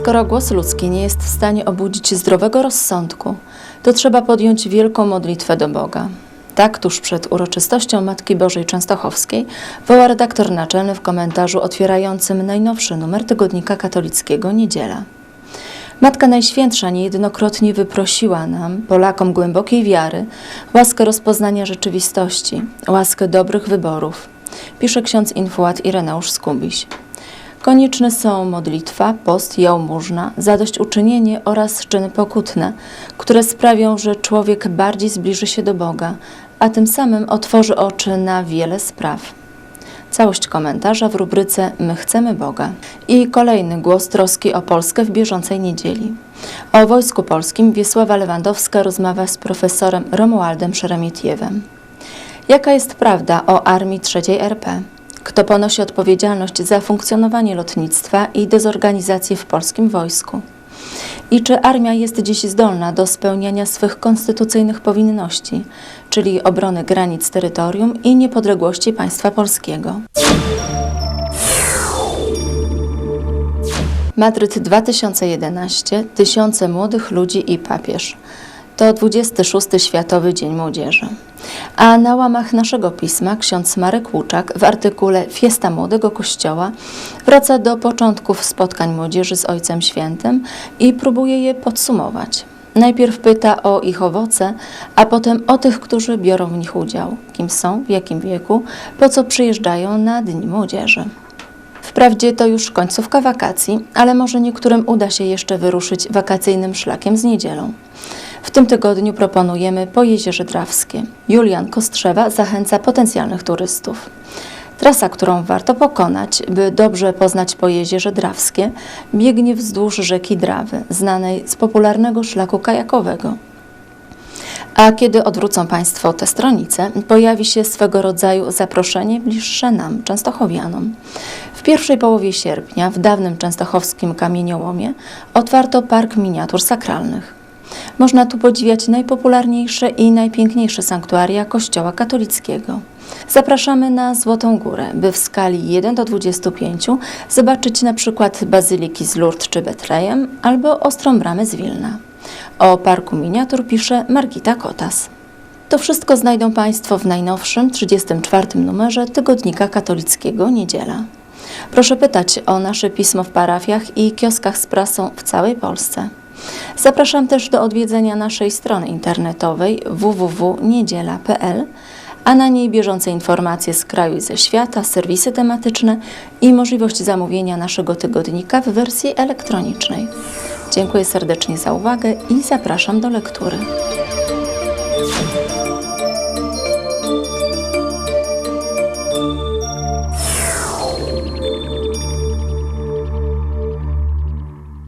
Skoro głos ludzki nie jest w stanie obudzić zdrowego rozsądku, to trzeba podjąć wielką modlitwę do Boga. Tak tuż przed uroczystością Matki Bożej Częstochowskiej woła redaktor naczelny w komentarzu otwierającym najnowszy numer tygodnika katolickiego Niedziela. Matka Najświętsza niejednokrotnie wyprosiła nam, Polakom głębokiej wiary, łaskę rozpoznania rzeczywistości, łaskę dobrych wyborów, pisze ksiądz infuat Ireneusz Skubiś. Konieczne są modlitwa, post, jałmużna, zadośćuczynienie oraz czyny pokutne, które sprawią, że człowiek bardziej zbliży się do Boga, a tym samym otworzy oczy na wiele spraw. Całość komentarza w rubryce My chcemy Boga. I kolejny głos troski o Polskę w bieżącej niedzieli. O Wojsku Polskim Wiesława Lewandowska rozmawia z profesorem Romualdem Szeremietiewem. Jaka jest prawda o Armii III RP? Kto ponosi odpowiedzialność za funkcjonowanie lotnictwa i dezorganizację w polskim wojsku? I czy armia jest dziś zdolna do spełniania swych konstytucyjnych powinności, czyli obrony granic terytorium i niepodległości państwa polskiego? Madryt 2011 Tysiące młodych ludzi i papież. To 26. Światowy Dzień Młodzieży. A na łamach naszego pisma ksiądz Marek Łuczak w artykule Fiesta Młodego Kościoła wraca do początków spotkań młodzieży z Ojcem Świętym i próbuje je podsumować. Najpierw pyta o ich owoce, a potem o tych, którzy biorą w nich udział, kim są, w jakim wieku, po co przyjeżdżają na Dni Młodzieży. Wprawdzie to już końcówka wakacji, ale może niektórym uda się jeszcze wyruszyć wakacyjnym szlakiem z niedzielą. W tym tygodniu proponujemy po Jezierze Drawskie. Julian Kostrzewa zachęca potencjalnych turystów. Trasa, którą warto pokonać, by dobrze poznać Pojezierze Drawskie, biegnie wzdłuż rzeki Drawy, znanej z popularnego szlaku kajakowego. A kiedy odwrócą Państwo tę stronicę, pojawi się swego rodzaju zaproszenie bliższe nam, Częstochowianom. W pierwszej połowie sierpnia w dawnym częstochowskim kamieniołomie otwarto park miniatur sakralnych. Można tu podziwiać najpopularniejsze i najpiękniejsze sanktuaria Kościoła katolickiego. Zapraszamy na Złotą Górę, by w skali 1 do 25 zobaczyć na przykład bazyliki z Lourdes czy Betlejem albo Ostrą Bramę z Wilna. O parku miniatur pisze Margita Kotas. To wszystko znajdą Państwo w najnowszym 34 numerze Tygodnika Katolickiego Niedziela. Proszę pytać o nasze pismo w parafiach i kioskach z prasą w całej Polsce. Zapraszam też do odwiedzenia naszej strony internetowej www.niedziela.pl, a na niej bieżące informacje z kraju i ze świata, serwisy tematyczne i możliwość zamówienia naszego tygodnika w wersji elektronicznej. Dziękuję serdecznie za uwagę i zapraszam do lektury.